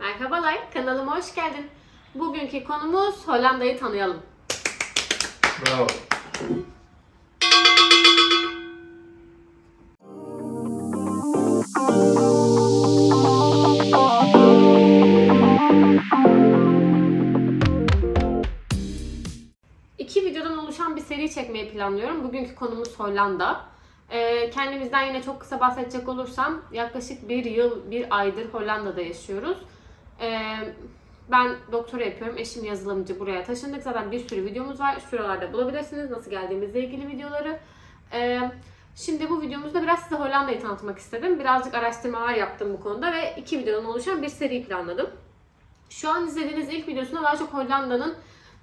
Merhabalar, kanalıma hoş geldin. Bugünkü konumuz Hollanda'yı tanıyalım. Bravo. İki videodan oluşan bir seri çekmeyi planlıyorum. Bugünkü konumuz Hollanda. Ee, kendimizden yine çok kısa bahsedecek olursam yaklaşık bir yıl, bir aydır Hollanda'da yaşıyoruz. Ben doktora yapıyorum. Eşim yazılımcı. Buraya taşındık. Zaten bir sürü videomuz var. Şuralarda bulabilirsiniz. Nasıl geldiğimizle ilgili videoları. Ee, şimdi bu videomuzda biraz size Hollanda'yı tanıtmak istedim. Birazcık araştırmalar yaptım bu konuda ve iki videodan oluşan bir seri planladım. Şu an izlediğiniz ilk videosunda daha çok Hollanda'nın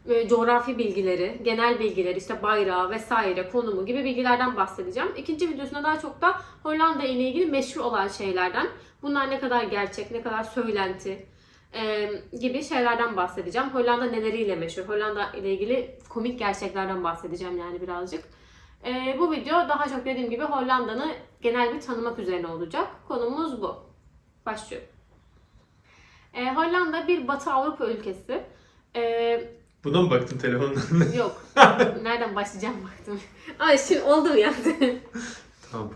e, coğrafi bilgileri, genel bilgileri, işte bayrağı vesaire, konumu gibi bilgilerden bahsedeceğim. İkinci videosunda daha çok da Hollanda ile ilgili meşhur olan şeylerden, bunlar ne kadar gerçek, ne kadar söylenti e, gibi şeylerden bahsedeceğim. Hollanda neleriyle meşhur, Hollanda ile ilgili komik gerçeklerden bahsedeceğim yani birazcık. E, bu video daha çok dediğim gibi Hollanda'nı genel bir tanımak üzerine olacak. Konumuz bu. Başlıyorum. E, Hollanda bir Batı Avrupa ülkesi. E, Buna mı baktın telefondan? Yok. Nereden başlayacağım baktım. Ay şimdi oldu mu yani? tamam.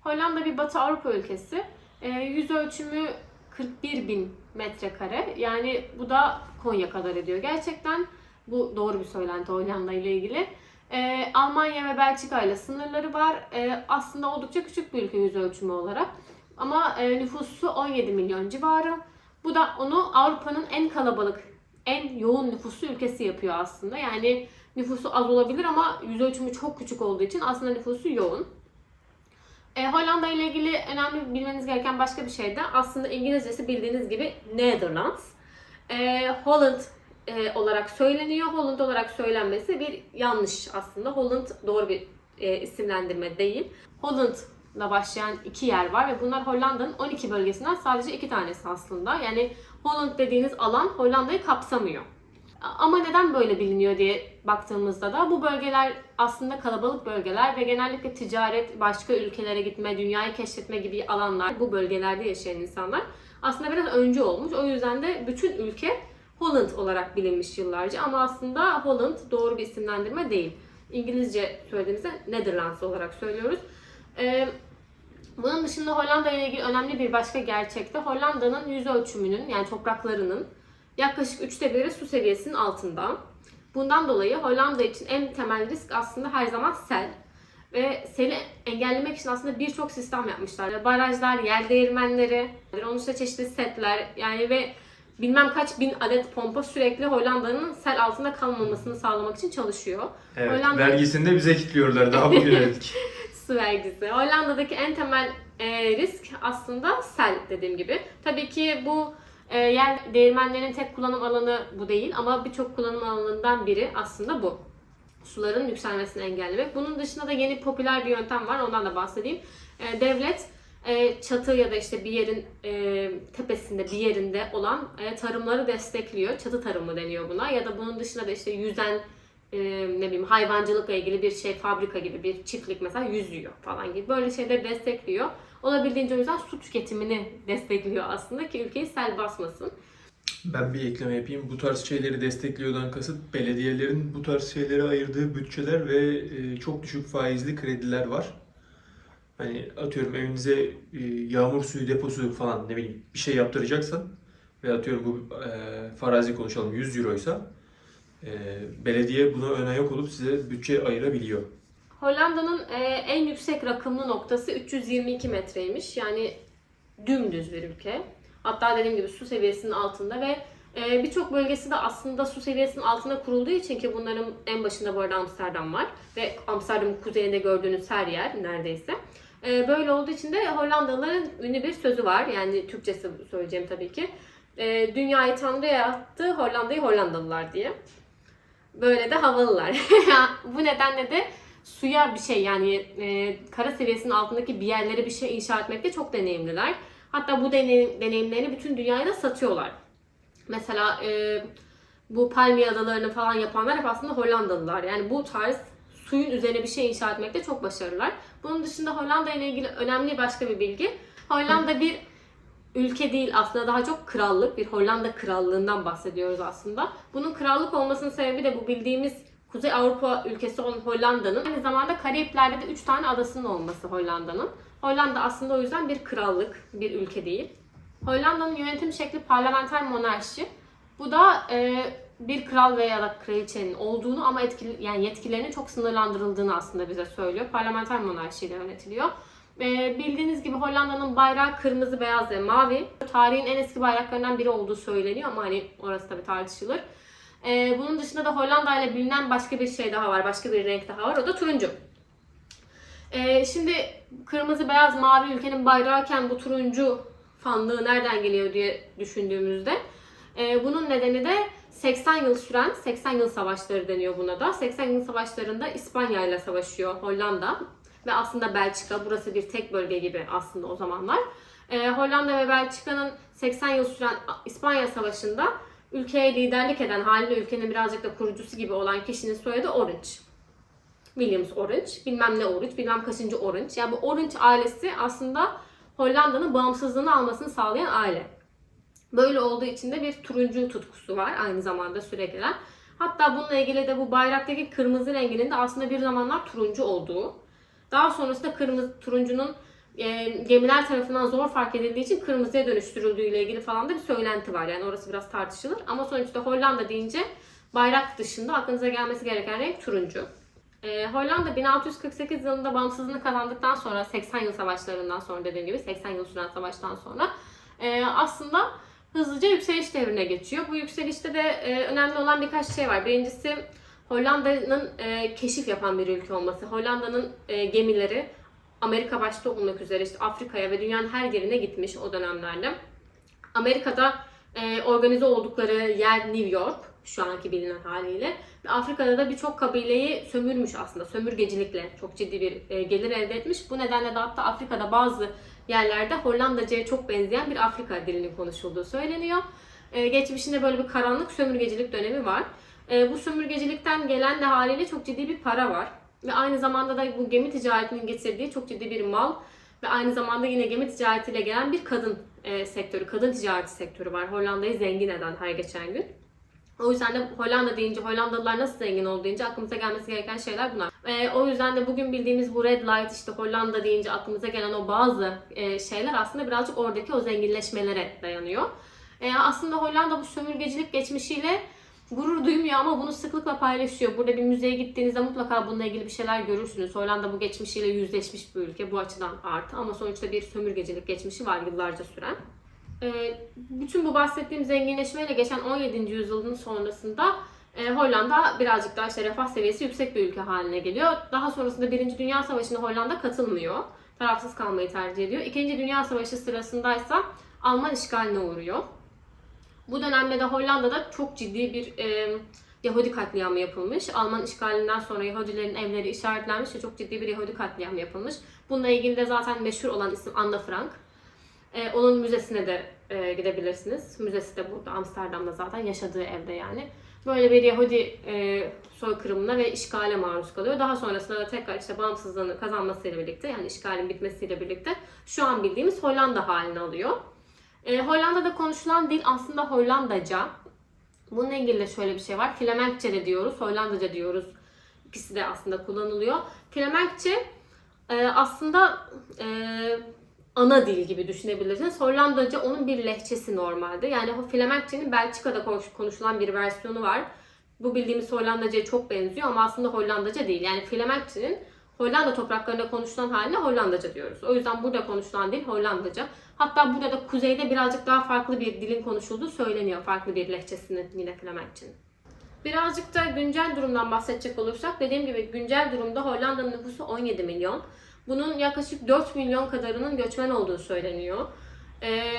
Hollanda bir Batı Avrupa ülkesi. E, yüz ölçümü 41 bin metrekare. Yani bu da Konya kadar ediyor. Gerçekten bu doğru bir söylenti Hollanda ile ilgili. E, Almanya ve Belçika ile sınırları var. E, aslında oldukça küçük bir ülke yüz ölçümü olarak. Ama e, nüfusu 17 milyon civarı. Bu da onu Avrupa'nın en kalabalık, en yoğun nüfuslu ülkesi yapıyor aslında. Yani nüfusu az olabilir ama yüz ölçümü çok küçük olduğu için aslında nüfusu yoğun. E, Hollanda ile ilgili önemli bilmeniz gereken başka bir şey de aslında İngilizcesi bildiğiniz gibi Netherlands. E, Holland e, olarak söyleniyor. Holland olarak söylenmesi bir yanlış aslında. Holland doğru bir e, isimlendirme değil. Holland'la başlayan iki yer var ve bunlar Hollanda'nın 12 bölgesinden sadece iki tanesi aslında. Yani Holland dediğiniz alan Hollanda'yı kapsamıyor. Ama neden böyle biliniyor diye baktığımızda da bu bölgeler aslında kalabalık bölgeler ve genellikle ticaret, başka ülkelere gitme, dünyayı keşfetme gibi alanlar, bu bölgelerde yaşayan insanlar aslında biraz öncü olmuş. O yüzden de bütün ülke Holland olarak bilinmiş yıllarca ama aslında Holland doğru bir isimlendirme değil. İngilizce söylediğimizde Netherlands olarak söylüyoruz. Ee, bunun dışında Hollanda ile ilgili önemli bir başka gerçek de Hollanda'nın yüz ölçümünün yani topraklarının yaklaşık üçte biri su seviyesinin altında. Bundan dolayı Hollanda için en temel risk aslında her zaman sel. Ve seli engellemek için aslında birçok sistem yapmışlar. Barajlar, yer değirmenleri, onun dışında çeşitli setler yani ve bilmem kaç bin adet pompa sürekli Hollanda'nın sel altında kalmamasını sağlamak için çalışıyor. Evet, Hollanda- vergisini de bize kilitliyorlar daha bugün öğrendik. su vergisi. Hollanda'daki en temel e, risk aslında sel dediğim gibi. Tabii ki bu e, yer değirmenlerin tek kullanım alanı bu değil ama birçok kullanım alanından biri aslında bu. Suların yükselmesini engellemek. Bunun dışında da yeni popüler bir yöntem var. Ondan da bahsedeyim. E, devlet e, çatı ya da işte bir yerin e, tepesinde bir yerinde olan e, tarımları destekliyor. Çatı tarımı deniyor buna. Ya da bunun dışında da işte yüzen e, ne bileyim hayvancılıkla ilgili bir şey fabrika gibi bir çiftlik mesela yüzüyor falan gibi böyle şeyleri destekliyor. Olabildiğince o yüzden su tüketimini destekliyor aslında ki ülkeyi sel basmasın. Ben bir ekleme yapayım. Bu tarz şeyleri destekliyordan kasıt belediyelerin bu tarz şeylere ayırdığı bütçeler ve e, çok düşük faizli krediler var. Hani atıyorum evinize e, yağmur suyu deposu falan ne bileyim bir şey yaptıracaksan ve atıyorum bu e, farazi konuşalım 100 euroysa e, belediye buna ön ayak olup size bütçe ayırabiliyor. Hollanda'nın e, en yüksek rakımlı noktası 322 metreymiş. Yani dümdüz bir ülke. Hatta dediğim gibi su seviyesinin altında ve e, birçok bölgesi de aslında su seviyesinin altında kurulduğu için ki bunların en başında bu arada Amsterdam var ve Amsterdam'ın kuzeyinde gördüğünüz her yer neredeyse. E, böyle olduğu için de Hollandalıların ünlü bir sözü var. Yani Türkçesi söyleyeceğim tabii ki. Dünyayı Tanrı yarattı, Hollanda'yı Hollandalılar diye. Böyle de havalılar. bu nedenle de suya bir şey yani e, kara seviyesinin altındaki bir yerlere bir şey inşa etmekte çok deneyimliler. Hatta bu deneyim, deneyimlerini bütün dünyaya da satıyorlar. Mesela e, bu Palmiye adalarını falan yapanlar hep aslında Hollandalılar. Yani bu tarz suyun üzerine bir şey inşa etmekte çok başarılılar. Bunun dışında Hollanda ile ilgili önemli başka bir bilgi. Hollanda bir ülke değil aslında daha çok krallık. Bir Hollanda krallığından bahsediyoruz aslında. Bunun krallık olmasının sebebi de bu bildiğimiz Kuzey Avrupa ülkesi olan Hollanda'nın aynı zamanda Karayipler'de de 3 tane adasının olması Hollanda'nın. Hollanda aslında o yüzden bir krallık, bir ülke değil. Hollanda'nın yönetim şekli parlamenter monarşi. Bu da e, bir kral veya da kraliçenin olduğunu ama etkili, yani yetkilerinin çok sınırlandırıldığını aslında bize söylüyor. Parlamenter monarşiyle yönetiliyor. E, bildiğiniz gibi Hollanda'nın bayrağı kırmızı, beyaz ve mavi. Tarihin en eski bayraklarından biri olduğu söyleniyor ama hani orası tabii tartışılır. E, bunun dışında da Hollanda ile bilinen başka bir şey daha var, başka bir renk daha var. O da turuncu. E, şimdi kırmızı, beyaz, mavi ülkenin bayrağıken bu turuncu fanlığı nereden geliyor diye düşündüğümüzde e, bunun nedeni de 80 yıl süren 80 yıl savaşları deniyor buna da. 80 yıl savaşlarında İspanya ile savaşıyor Hollanda ve aslında Belçika. Burası bir tek bölge gibi aslında o zamanlar. E, Hollanda ve Belçika'nın 80 yıl süren İspanya Savaşı'nda ülkeye liderlik eden haliyle ülkenin birazcık da kurucusu gibi olan kişinin soyadı Orange. Williams Orange, bilmem ne Orange, bilmem kaçıncı Orange. Yani bu Orange ailesi aslında Hollanda'nın bağımsızlığını almasını sağlayan aile. Böyle olduğu için de bir turuncu tutkusu var aynı zamanda süregelen. Hatta bununla ilgili de bu bayraktaki kırmızı renginin de aslında bir zamanlar turuncu olduğu. Daha sonrasında kırmızı turuncunun e, gemiler tarafından zor fark edildiği için kırmızıya dönüştürüldüğü ile ilgili falan da bir söylenti var. Yani orası biraz tartışılır. Ama sonuçta Hollanda deyince bayrak dışında aklınıza gelmesi gereken renk turuncu. E, Hollanda 1648 yılında bağımsızlığını kazandıktan sonra 80 yıl savaşlarından sonra dediğim gibi 80 yıl süren savaştan sonra e, aslında hızlıca yükseliş devrine geçiyor. Bu yükselişte de e, önemli olan birkaç şey var. Birincisi Hollanda'nın e, keşif yapan bir ülke olması. Hollanda'nın e, gemileri Amerika başta olmak üzere işte Afrika'ya ve dünyanın her yerine gitmiş o dönemlerde. Amerika'da e, organize oldukları yer New York şu anki bilinen haliyle. Ve Afrika'da da birçok kabileyi sömürmüş aslında. Sömürgecilikle çok ciddi bir e, gelir elde etmiş. Bu nedenle de hatta Afrika'da bazı yerlerde Hollandaca'ya çok benzeyen bir Afrika dilinin konuşulduğu söyleniyor. E, geçmişinde böyle bir karanlık sömürgecilik dönemi var. E, bu sömürgecilikten gelen de haliyle çok ciddi bir para var. Ve aynı zamanda da bu gemi ticaretinin getirdiği çok ciddi bir mal ve aynı zamanda yine gemi ticaretiyle gelen bir kadın e, sektörü, kadın ticareti sektörü var. Hollanda'yı zengin eden her geçen gün. O yüzden de Hollanda deyince, Hollandalılar nasıl zengin oldu deyince aklımıza gelmesi gereken şeyler bunlar. E, o yüzden de bugün bildiğimiz bu red light, işte Hollanda deyince aklımıza gelen o bazı e, şeyler aslında birazcık oradaki o zenginleşmelere dayanıyor. E, aslında Hollanda bu sömürgecilik geçmişiyle gurur duymuyor ama bunu sıklıkla paylaşıyor. Burada bir müzeye gittiğinizde mutlaka bununla ilgili bir şeyler görürsünüz. Hollanda bu geçmişiyle yüzleşmiş bir ülke. Bu açıdan artı ama sonuçta bir sömürgecilik geçmişi var yıllarca süren. Ee, bütün bu bahsettiğim zenginleşmeyle geçen 17. yüzyılın sonrasında e, Hollanda birazcık daha işte refah seviyesi yüksek bir ülke haline geliyor. Daha sonrasında 1. Dünya Savaşı'na Hollanda katılmıyor. Tarafsız kalmayı tercih ediyor. 2. Dünya Savaşı sırasındaysa Alman işgaline uğruyor. Bu dönemde de Hollanda'da çok ciddi bir e, Yahudi katliamı yapılmış. Alman işgalinden sonra Yahudilerin evleri işaretlenmiş ve çok ciddi bir Yahudi katliamı yapılmış. Bununla ilgili de zaten meşhur olan isim Anne Frank. E, onun müzesine de e, gidebilirsiniz. Müzesi de burada Amsterdam'da zaten yaşadığı evde yani. Böyle bir Yahudi e, soykırımına ve işgale maruz kalıyor. Daha sonrasında da tekrar işte bağımsızlığını kazanmasıyla birlikte yani işgalin bitmesiyle birlikte şu an bildiğimiz Hollanda halini alıyor. E, Hollanda'da konuşulan dil aslında Hollandaca. Bununla ilgili de şöyle bir şey var. Flemenkçe de diyoruz, Hollandaca diyoruz. İkisi de aslında kullanılıyor. Flemenkçe e, aslında e, ana dil gibi düşünebilirsiniz. Hollandaca onun bir lehçesi normalde. Yani Flemenkçenin Belçika'da konuş- konuşulan bir versiyonu var. Bu bildiğimiz Hollandaca'ya çok benziyor ama aslında Hollandaca değil. Yani Flemenkçenin Hollanda topraklarında konuşulan haline Hollandaca diyoruz. O yüzden burada konuşulan dil Hollandaca. Hatta burada da kuzeyde birazcık daha farklı bir dilin konuşulduğu söyleniyor. Farklı bir lehçesinin yine Flemenkçenin. Birazcık da güncel durumdan bahsedecek olursak dediğim gibi güncel durumda Hollanda'nın nüfusu 17 milyon. Bunun yaklaşık 4 milyon kadarının göçmen olduğu söyleniyor. Ee,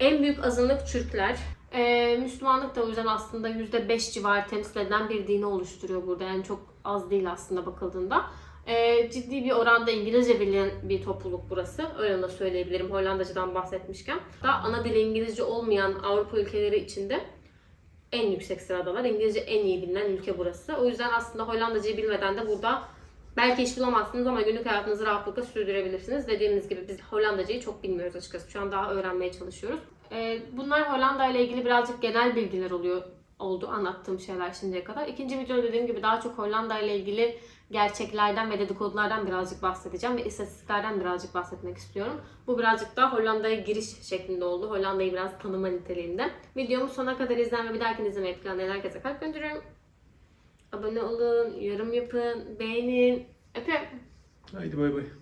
en büyük azınlık Türkler. Ee, Müslümanlık da o yüzden aslında %5 civarı temsil edilen bir dini oluşturuyor burada. Yani çok az değil aslında bakıldığında. Ee, ciddi bir oranda İngilizce bilen bir topluluk burası. Öyle de söyleyebilirim Hollandaca'dan bahsetmişken. Da ana dili İngilizce olmayan Avrupa ülkeleri içinde en yüksek sıradalar. İngilizce en iyi bilinen ülke burası. O yüzden aslında Hollandacayı bilmeden de burada Belki iş bulamazsınız ama günlük hayatınızı rahatlıkla sürdürebilirsiniz. Dediğimiz gibi biz Hollandacayı çok bilmiyoruz açıkçası. Şu an daha öğrenmeye çalışıyoruz. Ee, bunlar Hollanda ile ilgili birazcık genel bilgiler oluyor oldu anlattığım şeyler şimdiye kadar. İkinci videoda dediğim gibi daha çok Hollanda ile ilgili gerçeklerden ve dedikodulardan birazcık bahsedeceğim ve istatistiklerden birazcık bahsetmek istiyorum. Bu birazcık daha Hollanda'ya giriş şeklinde oldu. Hollanda'yı biraz tanıma niteliğinde. Videomu sona kadar izleyen ve bir dahakini izlemeyi planlayan herkese kalp gönderiyorum. Abone olun, yorum yapın, beğenin. Öpüyorum. Haydi bay bay.